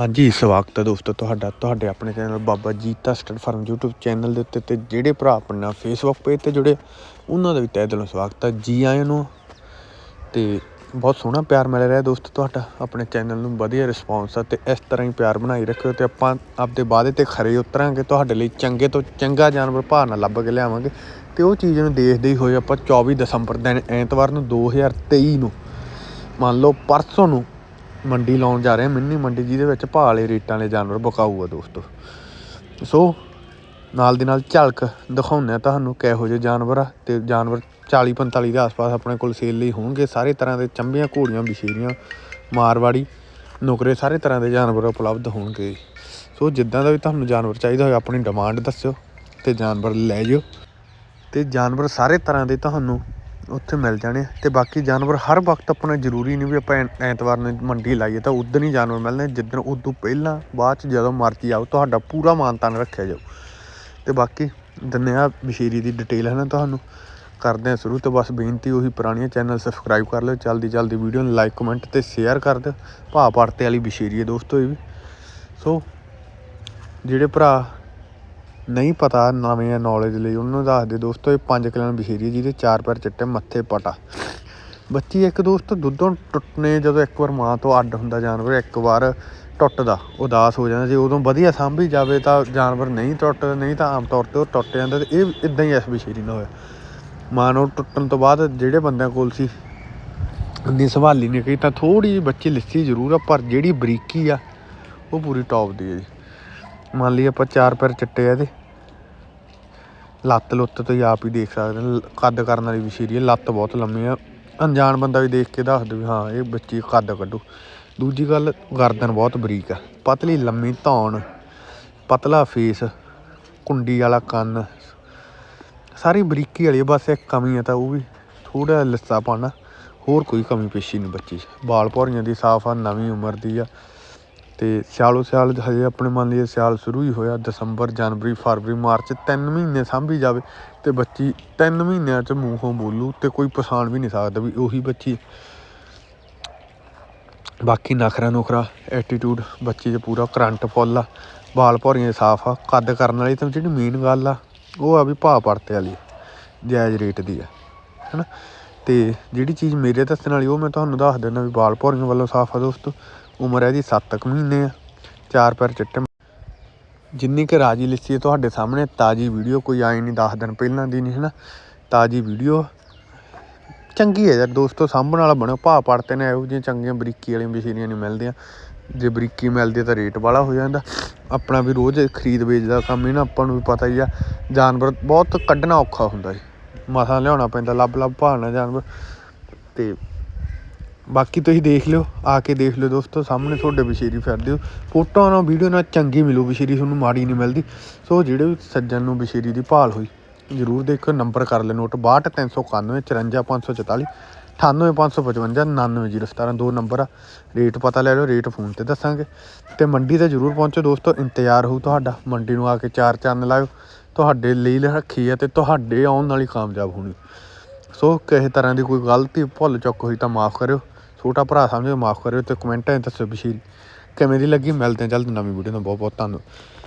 ਹਾਂਜੀ, ਸਵਾਗਤ ਹੈ ਦੋਸਤੋ ਤੁਹਾਡਾ, ਤੁਹਾਡੇ ਆਪਣੇ channel Baba Jeeta stud farm YouTube channel ਦੇ ਉੱਤੇ ਤੇ ਜਿਹੜੇ ਭਰਾ ਆਪਣੇ ਨਾਲ Facebook ਪੇਜ ਤੇ ਜੁੜੇ, ਉਹਨਾਂ ਦਾ ਵੀ ਤਹਿ ਦਿਲੋਂ ਸਵਾਗਤ ਹੈ। ਜੀ ਆਇਆਂ ਨੂੰ। ਤੇ ਬਹੁਤ ਸੋਹਣਾ ਪਿਆਰ ਮਿਲ ਰਿਹਾ ਦੋਸਤੋ ਤੁਹਾਡਾ, ਆਪਣੇ ਚੈਨਲ ਨੂੰ ਵਧੀਆ ਰਿਸਪੌਂਸ ਆ ਤੇ ਇਸ ਤਰ੍ਹਾਂ ਹੀ ਪਿਆਰ ਬਣਾਈ ਰੱਖਿਓ ਤੇ ਆਪਾਂ ਆਪਦੇ ਵਾਅਦੇ ਤੇ ਖਰੇ ਉਤਰਾਂਗੇ, ਤੁਹਾਡੇ ਲਈ ਚੰਗੇ ਤੋਂ ਚੰਗਾ ਜਾਨਵਰ ਭਾਅ ਨਾਲ ਲੱਭ ਕੇ ਲਿਆਵਾਂਗੇ। ਤੇ ਉਹ ਚੀਜ਼ ਨੂੰ ਦੇਖਦੇ ਹੀ ਹੋਏ ਆਪਾਂ 24 ਦਸੰਬਰ ਦਿਨ ਐਤਵਾਰ ਨੂੰ 2023 ਨੂੰ। ਮੰਨ ਲਓ ਪਰਸੋਂ ਨੂੰ ਮੰਡੀ ਲਾਉਣ ਜਾ ਰਹੇ ਹਾਂ, ਮਿੰਨੀ ਮੰਡੀ, ਜਿਹਦੇ ਵਿੱਚ ਭਾਅ ਵਾਲੇ ਰੇਟਾਂ ਵਾਲੇ ਜਾਨਵਰ ਬਕਾਊ ਆ ਦੋਸਤੋ। ਸੋ ਨਾਲ ਦੀ ਨਾਲ ਝਲਕ ਦਿਖਾਉਂਦੇ ਆ ਤੁਹਾਨੂੰ ਕਿਹੋ ਜਿਹੇ ਜਾਨਵਰ ਆ, ਤੇ ਜਾਨਵਰ 40 45 ਦੇ ਆਸ-ਪਾਸ ਆਪਣੇ ਕੋਲ ਸੇਲ ਲਈ ਹੋਣਗੇ। ਸਾਰੇ ਤਰ੍ਹਾਂ ਦੇ ਚੰਬੀਆਂ, ਘੋੜੀਆਂ, ਬਿਸ਼ੇਰੀਆਂ, ਮਾਰਵਾੜੀ, ਨੁਕਰੇ ਸਾਰੇ ਤਰ੍ਹਾਂ ਦੇ ਜਾਨਵਰ ਉਪਲਬਧ ਹੋਣਗੇ। ਸੋ ਜਿੱਦਾਂ ਦਾ ਵੀ ਤੁਹਾਨੂੰ ਜਾਨਵਰ ਚਾਹੀਦਾ ਹੋਵੇ, ਆਪਣੀ ਡਿਮਾਂਡ ਦੱਸਿਓ ਤੇ ਜਾਨਵਰ ਲੈ ਜਿਓ। ਤੇ ਜਾਨਵਰ ਸਾਰੇ ਤਰ੍ਹਾਂ ਦੇ ਤੁਹਾਨੂੰ ਉੱਥੇ ਮਿਲ ਜਾਣੇ ਆ। ਤੇ ਬਾਕੀ ਜਾਨਵਰ ਹਰ ਵਕਤ ਆਪਣਾ ਜ਼ਰੂਰੀ ਨਹੀਂ ਵੀ ਆਪਾਂ ਐ- ਐਤਵਾਰ ਨੂੰ ਮੰਡੀ ਲਾਈਏ ਤਾਂ ਉਦੋਂ ਹੀ ਜਾਨਵਰ ਮਿਲਣੇ ਜਿੱਦਣ ਉਦੋਂ ਪਹਿਲਾਂ, ਬਾਅਦ ਚ ਜਦੋਂ ਮਰਜ਼ੀ ਆਓ, ਤੁਹਾਡਾ ਪੂਰਾ ਮਾਨਤਾਨ ਰੱਖਿਆ ਜਾਊ। ਤੇ ਬਾਕੀ ਦਿੰਦੇ ਆ ਬਸ਼ੀਰੀ ਦੀ ਡਿਟੇਲ ਹੈ ਨਾ ਤੁਹਾਨੂੰ। ਕਰਦੇ ਆ ਸ਼ੁਰੂ ਤੋਂ ਬਸ ਬੇਨਤੀ ਉਹੀ ਪੁਰਾਣੀਆਂ ਚੈਨਲ ਸਬਸਕ੍ਰਾਈਬ ਕਰ ਲਿਓ। ਜਲਦੀ ਜਲਦੀ ਵੀਡੀਓ ਨੂੰ ਲਾਈਕ ਕਮੈਂਟ ਤੇ ਸ਼ੇਅਰ ਕਰ ਦਿਓ। ਭਾਅ ਪੜਤੇ ਵਾਲੀ ਬਸ਼ੀਰੀ ਹੈ ਦੋਸਤੋ ਇਹ ਵੀ। ਸੋ ਜਿਹੜੇ ਭਰਾ ਨਹੀਂ ਪਤਾ ਨਵੇਂ ਨੌਲੇਜ ਲਈ, ਉਹਨੂੰ ਨੂੰ ਦੱਸ ਦੇ ਦੋਸਤੋ, ਇਹ 5 ਕਿਲੋ ਬਸ਼ੀਰੀ ਜਿਹਦੇ ਚਾਰ ਪੈਰ ਚਿੱਟੇ, ਮੱਥੇ ਪਟਾ। ਬੱਚੀ, ਇੱਕ ਦੋਸਤ ਦੁੱਧੋਂ ਟੁੱਟਨੇ ਜਦੋਂ ਇੱਕ ਵਾਰ ਮਾਂ ਤੋਂ ਅੱਡ ਹੁੰਦਾ ਜਾਨਵਰ ਇੱਕ ਵਾਰ ਟੁੱਟਦਾ, ਉਦਾਸ ਹੋ ਜਾਂਦਾ। ਜੇ ਉਦੋਂ ਵਧੀਆ ਸਾਂਭੀ ਜਾਵੇ ਤਾਂ ਜਾਨਵਰ ਨਹੀਂ ਟੁੱਟਦਾ ਨਹੀਂ ਤਾਂ ਆਮ ਤੌਰ ਤੇ ਉਹ ਟੁੱਟ ਜਾਂਦਾ ਤੇ ਇਹ ਇਦਾਂ ਹੀ ਇਸ ਬਸ਼ੀਰੀ ਨਾਲ ਹੋਇਆ। ਮਾਂ ਨੂੰ ਟੁੱਟਣ ਤੋਂ ਬਾਅਦ ਜਿਹੜੇ ਬੰਦਿਆਂ ਕੋਲ ਸੀ ਇੰਨੀ ਸੰਭਾਲੀ ਨਹੀਂ ਕਹੀ, ਤਾਂ ਥੋੜੀ ਜਿਹੀ ਬੱਚੀ ਲਿੱਸੀ ਜ਼ਰੂਰ ਆ, ਪਰ ਜਿਹੜੀ ਬਰੀਕੀ ਆ, ਉਹ ਪੂਰੀ ਟੌਪ ਦੀ ਹੈ ਜੀ। ਮੰਨ ਲਈ ਆਪਾਂ ਚਾਰ ਪੈਰ ਚਿੱਟੇ ਆ ਇਹਦੇ। ਲੱਤ ਲੁੱਤ ਤੋਂ ਆਪ ਹੀ ਦੇਖ ਸਕਦੇ ਨੇ ਕੱਦ ਕਰਨ ਵਾਲੀ ਬਸ਼ੀਰੀ ਹੈ ਲੱਤ ਬਹੁਤ ਲੰਮੀ ਆ। ਅਣਜਾਣ ਬੰਦਾ ਵੀ ਦੇਖ ਕੇ ਦੱਸ ਦੇ ਵੀ ਹਾਂ ਇਹ ਬੱਚੀ ਕੱਦ ਕੱਢੂ। ਦੂਜੀ ਗੱਲ ਗਰਦਨ ਬਹੁਤ ਬਰੀਕ ਆ। ਪਤਲੀ ਲੰਮੀ ਧੌਣ ਪਤਲਾ ਫੇਸ ਕੁੰਡੀ ਵਾਲਾ ਕੰਨ ਸਾਰੀ ਬਰੀਕੀ ਵਾਲੀ ਆ, ਬਸ ਇੱਕ ਕਮੀ ਆ ਤਾਂ ਉਹ ਵੀ ਥੋੜਾ ਲਿੱਸਾ ਪਾਣਾ ਹੋਰ ਕੋਈ ਕਮੀ ਪੇਸ਼ੀ ਨਹੀਂ ਬੱਚੀ 'ਚ। ਬਾਲ ਭੌਰੀਆਂ ਦੀ ਸਾਫ਼ ਆ ਨਵੀਂ ਉਮਰ ਦੀ ਆ। ਤੇ ਸਿਆਲੋ ਸਿਆਲ ਹਜੇ ਆਪਣੇ ਮੰਨ ਲਈਏ ਸਿਆਲ ਸ਼ੁਰੂ ਹੀ ਹੋਇਆ, ਦਸੰਬਰ, ਜਨਵਰੀ, ਫਰਵਰੀ, ਮਾਰਚ, ਤਿੰਨ ਮਹੀਨੇ ਸਾਂਭੀ ਜਾਵੇ ਤੇ ਬੱਚੀ ਤਿੰਨ ਮਹੀਨਿਆਂ ਚ ਮੂੰਹੋਂ ਬੋਲੂ ਤੇ ਕੋਈ ਪਛਾਣ ਵੀ ਨਹੀਂ ਸਕਦਾ ਵੀ ਉਹੀ ਬੱਚੀ ਬਾਕੀ ਨਖਰਾ ਨੁਖਰਾ ਐਟੀਟਿਊਡ ਬੱਚੀ 'ਚ ਪੂਰਾ ਕਰੰਟ ਫੁੱਲ ਆ ਬਾਲ ਭੌਰੀਆਂ ਸਾਫ਼ ਆ, ਕੱਦ ਕਰਨ ਵਾਲੀ ਤਾਂ ਜਿਹੜੀ ਮੇਨ ਗੱਲ ਆ, ਉਹ ਆ ਵੀ ਭਾਅ ਪੜਤੇ ਵਾਲੀ ਜਾਇਜ਼ ਰੇਟ ਦੀ ਆ, ਹੈਨਾ? ਤੇ ਜਿਹੜੀ ਚੀਜ਼ ਮੇਰੇ ਦੱਸਣ ਵਾਲੀ ਉਹ ਮੈਂ ਤੁਹਾਨੂੰ ਦੱਸ ਦਿੰਦਾ ਵੀ ਬਾਲ ਭੌਰੀਆਂ ਵੱਲੋਂ ਸਾਫ਼ ਆ ਦੋਸਤੋ। ਉਮਰ ਇਹਦੀ 7 ਕੁ ਮਹੀਨੇ ਆ, ਚਾਰ ਪੈਰ ਚਿੱਟੇ ਜਿੰਨੀ ਕਿ ਰਾਜੀ ਲਿੱਸੀ ਤੁਹਾਡੇ ਸਾਹਮਣੇ, ਤਾਜੀ ਵੀਡੀਓ ਕੋਈ ਆਈ ਨਹੀਂ 10 ਦਿਨ ਪਹਿਲਾਂ ਦੀ ਨਹੀਂ ਹੈਨਾ ਤਾਜੀ ਵੀਡੀਓ। ਚੰਗੀ ਹੈ ਯਾਰ, ਦੋਸਤੋ, ਸਾਂਭਣ ਵਾਲਾ ਬਣੋ ਭਾਅ ਪੜਤੇ ਨੇ, ਇਹੋ ਜਿਹੀਆਂ ਚੰਗੀਆਂ ਬਰੀਕੀ ਵਾਲੀਆਂ ਮਸ਼ੀਨੀਆਂ ਨਹੀਂ ਮਿਲਦੀਆਂ। ਜੇ ਬਰੀਕੀ ਮਿਲਦੀ ਤਾਂ ਰੇਟ ਵਾਲਾ ਹੋ ਜਾਂਦਾ। ਆਪਣਾ ਵੀ ਰੋਜ਼ ਖਰੀਦ ਵੇਚ ਦਾ ਕੰਮ ਹੀ ਨਾ ਆਪਾਂ ਨੂੰ ਵੀ ਪਤਾ ਹੀ ਆ, ਜਾਨਵਰ ਬਹੁਤ ਕੱਢਣਾ ਔਖਾ ਹੁੰਦਾ ਜੀ। ਮਸਾ ਲਿਆਉਣਾ ਪੈਂਦਾ ਲੱਭ ਲੱਭ ਭਾਲਣਾ ਜਾਨਵਰ। ਤੇ ਬਾਕੀ ਤੁਸੀਂ ਦੇਖ ਲਿਓ, ਆ ਕੇ ਦੇਖ ਲਿਓ ਦੋਸਤੋ, ਸਾਹਮਣੇ ਤੁਹਾਡੇ ਬਸ਼ੀਰੀ ਫਿਰਦੇ ਹੋ। ਫੋਟੋਆਂ ਨਾਲ ਵੀਡੀਓ ਨਾਲ ਚੰਗੀ ਮਿਲੂ, ਬਸ਼ੀਰੀ ਤੁਹਾਨੂੰ ਮਾੜੀ ਨਹੀਂ ਮਿਲਦੀ। ਸੋ ਜਿਹੜੇ ਵੀ ਸੱਜਣ ਨੂੰ ਬਸ਼ੀਰੀ ਦੀ ਭਾਲ ਹੋਈ, ਜਰੂਰ ਦੇਖੋ ਨੰਬਰ ਕਰ ਲੈ ਨੋਟ 62391 54544 98555 99017 ਦੋ ਨੰਬਰ ਆ। ਰੇਟ ਪਤਾ ਲੈ ਲਓ, ਰੇਟ ਫੋਨ ਤੇ ਦੱਸਾਂਗੇ। ਤੇ ਮੰਡੀ ਤੇ ਜਰੂਰ ਪਹੁੰਚੋ ਦੋਸਤੋ, ਇੰਤਜ਼ਾਰ ਹੋਊ ਤੁਹਾਡਾ, ਮੰਡੀ ਨੂੰ ਆ ਕੇ ਚਾਰ ਚੰਨ ਲਾਇਓ। ਤੁਹਾਡੇ ਲਈ ਰੱਖੀ ਆ ਤੇ ਤੁਹਾਡੇ ਆਉਣ ਨਾਲ ਹੀ ਕਾਮਯਾਬ ਹੋਣੀ। ਸੋ ਕਿਸੇ ਤਰ੍ਹਾਂ ਦੀ ਕੋਈ ਗਲਤੀ, ਭੁੱਲ ਚੁੱਕ ਹੋਈ ਤਾਂ ਮਾਫ ਕਰਿਓ। ਛੋਟਾ ਭਰਾ ਸਮਝੋ, ਮਾਫ ਕਰਿਓ ਤੇ ਕਮੈਂਟਾਂ 'ਚ ਦੱਸਿਓ ਬਸ਼ੀਰ ਕਿਵੇਂ ਦੀ ਲੱਗੀ। ਮਿਲਦੇ ਹਾਂ ਜਲਦ ਨਵੀਂ ਵੀਡੀਓ ਨਾਲ। ਬਹੁਤ ਬਹੁਤ ਧੰਨਵਾਦ।